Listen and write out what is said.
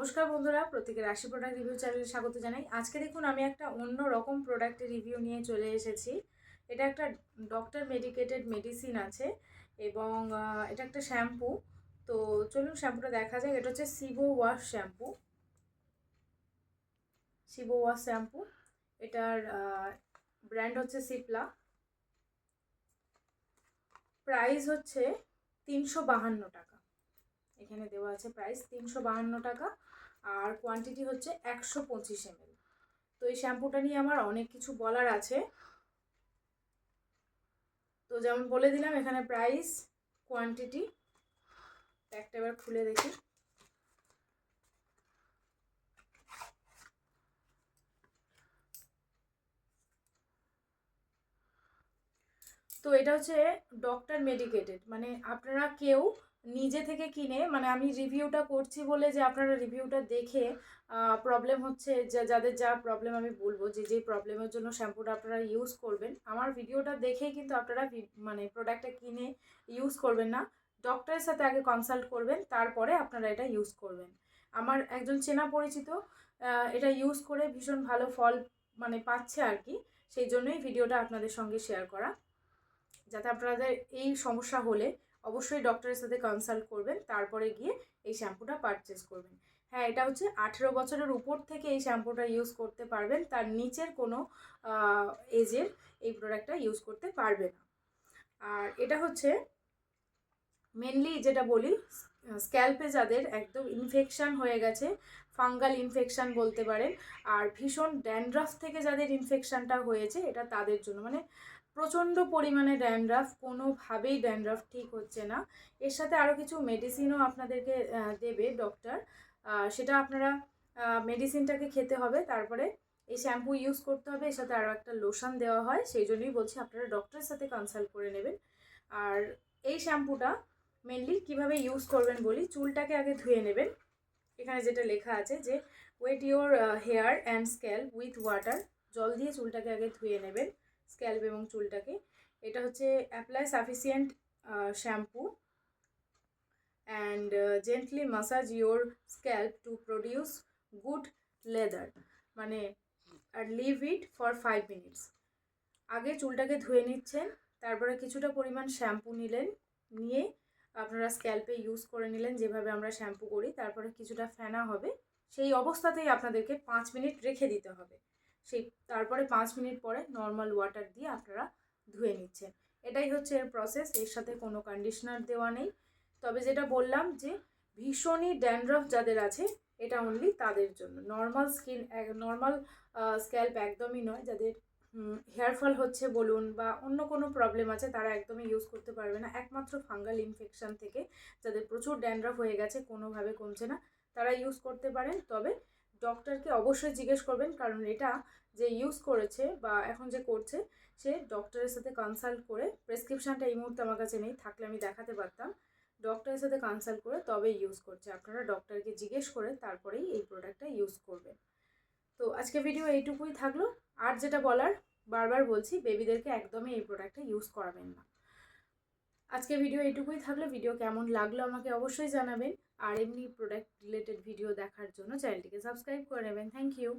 নমস্কার বন্ধুরা প্রত্যেকের রাশি প্রোডাক্ট রিভিউ চ্যানেলে স্বাগত জানাই। আজকে দেখুন, আমি একটা অন্য রকম প্রোডাক্টের রিভিউ নিয়ে চলে এসেছি। এটা একটা ডক্টর মেডিকেটেড মেডিসিন আছে এবং এটা একটা শ্যাম্পু তো চলুন শ্যাম্পুটা দেখা যাক। এটা হচ্ছে civo wash shampoo civo wash shampoo এটার ব্র্যান্ড হচ্ছে সিপলা প্রাইস হচ্ছে তিনশো বাহান্ন টাকা। এখানে দেওয়া আছে প্রাইস তিনশো বাহান্ন টাকা আর কোয়ান্টিটি হচ্ছে একশো পঁচিশ এমএল তো এই শ্যাম্পুটা নিয়ে আমার অনেক কিছু বলার আছে। তো যেমন বলে দিলাম এখানে প্রাইস কোয়ান্টিটি একটা এবার খুলে দেখি। তো এটা হচ্ছে ডক্টর মেডিকেটেড মানে আপনারা কেউ নিজে থেকে কিনে মানে আমি রিভিউটা করছি বলে যে আপনারা রিভিউটা দেখে প্রবলেম হচ্ছে যা যাদের যা প্রবলেম আমি বলব, যে যেই প্রবলেমের জন্য শ্যাম্পুটা আপনারা ইউজ করবেন। আমার ভিডিওটা দেখেই কিন্তু আপনারা মানে প্রোডাক্টটা কিনে ইউজ করবেন না। ডক্টরের সাথে আগে কনসাল্ট করবেন, তারপরে আপনারা এটা ইউজ করবেন। আমার একজন চেনা পরিচিত এটা ইউজ করে ভীষণ ভালো ফল মানে পাচ্ছে আর কি, সেই জন্যই ভিডিওটা আপনাদের সঙ্গে শেয়ার করা। যাতে আপনাদের এই সমস্যা হলে অবশ্যই ডক্টরের সাথে কনসাল্ট করবেন, তারপরে গিয়ে এই শ্যাম্পুটা পারচেস করবেন। হ্যাঁ এটা হচ্ছে আঠেরো বছরের উপর থেকে এই শ্যাম্পুটা ইউজ করতে পারবেন, তার নিচের কোনো এজের এই প্রোডাক্টটা ইউজ করতে পারবে না। আর এটা হচ্ছে মেনলি যেটা বলি স্ক্যাল্পে যাদের একদম ইনফেকশান হয়ে গেছে ফাঙ্গাল ইনফেকশান বলতে পারেন, আর ভীষণ ড্যান্ড্রাফ থেকে যাদের ইনফেকশানটা হয়েছে, এটা তাদের জন্য। মানে প্রচণ্ড পরিমাণে ড্যান্ড্রাফ কোনোভাবেই ড্যান্ড্রাফ ঠিক হচ্ছে না। এর সাথে আরও কিছু মেডিসিনও আপনাদেরকে দেবে ডক্টর সেটা আপনারা মেডিসিনটাকে খেতে হবে। তারপরে এই শ্যাম্পু ইউজ করতে হবে। এর সাথে আরও একটা লোশন দেওয়া হয়। সেই জন্যই বলছি আপনারা ডক্টরের সাথে কনসাল্ট করে নেবেন। আর এই শ্যাম্পুটা মেনলি কীভাবে ইউজ করবেন বলি, চুলটাকে আগে ধুয়ে নেবেন। এখানে যেটা লেখা আছে যে wet your hair and scalp with water জল দিয়ে চুলটাকে আগে ধুয়ে নেবেন। স্ক্যাল্প এবং চুলটাকে। এটা হচ্ছে apply sufficient shampoo and gently massage your scalp to produce good lather মানে আর leave it for five minutes আগে চুলটাকে ধুয়ে নিচ্ছেন, তারপরে কিছুটা পরিমাণ শ্যাম্পু নিলেন, নিয়ে আপনারা স্ক্যাল্পে ইউজ করে নিলেন, যেভাবে আমরা শ্যাম্পু করি, তারপরে কিছুটা ফেনা হবে, সেই অবস্থাতেই আপনাদেরকে পাঁচ মিনিট রেখে দিতে হবে। সেই তারপরে পাঁচ মিনিট পরে নর্মাল ওয়াটার দিয়ে আপনারা ধুয়ে নিচ্ছেন। এটাই হচ্ছে এর প্রসেস এর সাথে কোনো কন্ডিশনার দেওয়া নেই। তবে যেটা বললাম যে, ভীষণই ড্যান্ড্রফ যাদের আছে, এটা অনলি তাদের জন্য। নর্মাল স্কিন নর্মাল স্ক্যাল্প একদমই নয়। যাদের হেয়ার ফল হচ্ছে বলুন বা অন্য কোনো প্রবলেম আছে, তারা একদমই ইউজ করতে পারবে না। একমাত্র ফাঙ্গাল ইনফেকশন থেকে যাদের প্রচুর ড্যান্ড্রফ হয়ে গেছে, কোনোভাবে কমছে না, তারা ইউজ করতে পারেন। তবে ডক্টরকে অবশ্যই জিজ্ঞেস করবেন, কারণ এটা যে ইউজ করেছে বা এখন যে করছে, সে ডক্টরের সাথে কনসাল্ট করে প্রেসক্রিপশানটা এই মুহূর্তে আমার কাছে নেই, থাকলে আমি দেখাতে পারতাম। ডক্টরের সাথে কনসাল্ট করে তবে ইউজ করছে। আপনারা ডক্টরকে জিজ্ঞেস করে তারপরেই এই প্রোডাক্টটা ইউজ করবেন। তো আজকে ভিডিও এইটুকুই থাকল। আর যেটা বলার, বারবার বলছি বেবিদেরকে একদমই এই প্রোডাক্টটা ইউজ করাবেন না। আজকে ভিডিও এইটুকুই থাকল। ভিডিও কেমন লাগল আমাকে অবশ্যই জানাবেন। আর এমনি প্রোডাক্ট রিলেটেড ভিডিও দেখার জন্য চ্যানেলটিকে সাবস্ক্রাইব করে নেবেন। Thank you